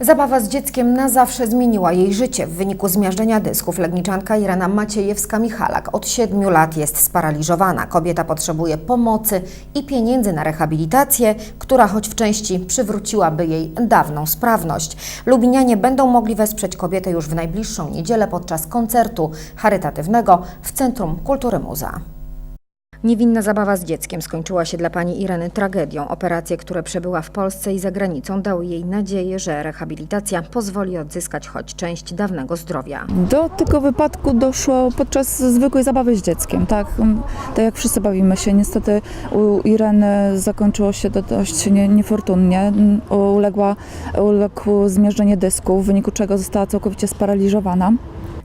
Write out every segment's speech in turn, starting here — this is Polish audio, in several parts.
Zabawa z dzieckiem na zawsze zmieniła jej życie. W wyniku zmiażdżenia dysków legniczanka Irena Maciejewska-Michalak od siedmiu lat jest sparaliżowana. Kobieta potrzebuje pomocy i pieniędzy na rehabilitację, która choć w części przywróciłaby jej dawną sprawność. Lubinianie będą mogli wesprzeć kobietę już w najbliższą niedzielę podczas koncertu charytatywnego w Centrum Kultury Muza. Niewinna zabawa z dzieckiem skończyła się dla pani Ireny tragedią. Operacje, które przebyła w Polsce i za granicą, dały jej nadzieję, że rehabilitacja pozwoli odzyskać choć część dawnego zdrowia. Do tego wypadku doszło podczas zwykłej zabawy z dzieckiem, tak? Tak jak wszyscy bawimy się. Niestety u Ireny zakończyło się to dość nie, niefortunnie. Mm, Uległa, uległo zmierzenie dysku, w wyniku czego została całkowicie sparaliżowana.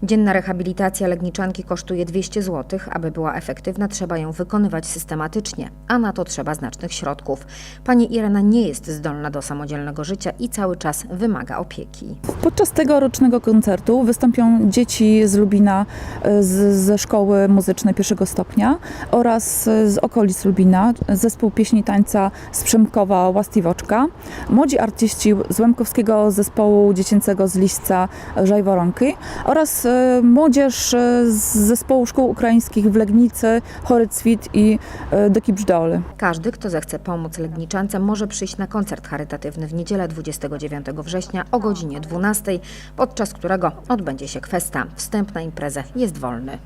Dzienna rehabilitacja legniczanki kosztuje 200 zł. Aby była efektywna, trzeba ją wykonywać systematycznie, a na to trzeba znacznych środków. Pani Irena nie jest zdolna do samodzielnego życia i cały czas wymaga opieki. Podczas tegorocznego koncertu wystąpią dzieci z Lubina e, z, ze szkoły muzycznej pierwszego stopnia oraz e, z okolic Lubina, zespół pieśni tańca z Przemkowa Łastiwoczka, młodzi artyści z Łemkowskiego zespołu dziecięcego z Liśca Żajworonki oraz e, młodzież e, z zespołu szkół ukraińskich w Legnicy, Chory Cwit i e, Doki Brzdoły. Każdy, kto zechce pomóc Legniczance, może przyjść na koncert charytatywny w niedzielę 29 września o godzinie 12, podczas którego odbędzie się kwesta. Wstęp na imprezę jest wolny.